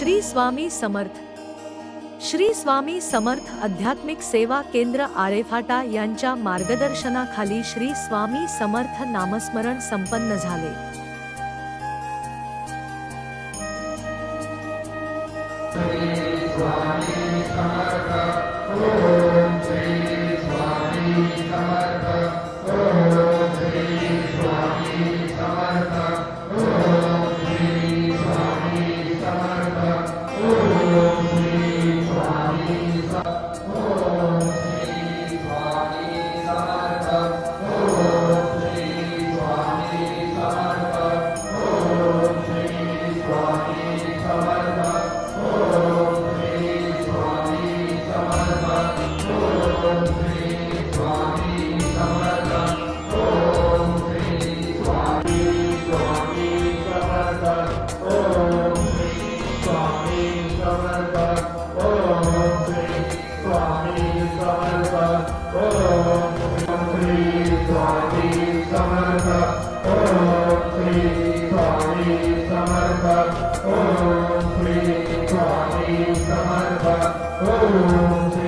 श्री स्वामी समर्थ. श्री स्वामी समर्थ आध्यात्मिक सेवा केंद्र आरेफाटा यांच्या मार्गदर्शनाखाली श्री स्वामी समर्थ नामस्मरण संपन्न झाले. समर्थ. うん。Om Shri Swami Samartha Om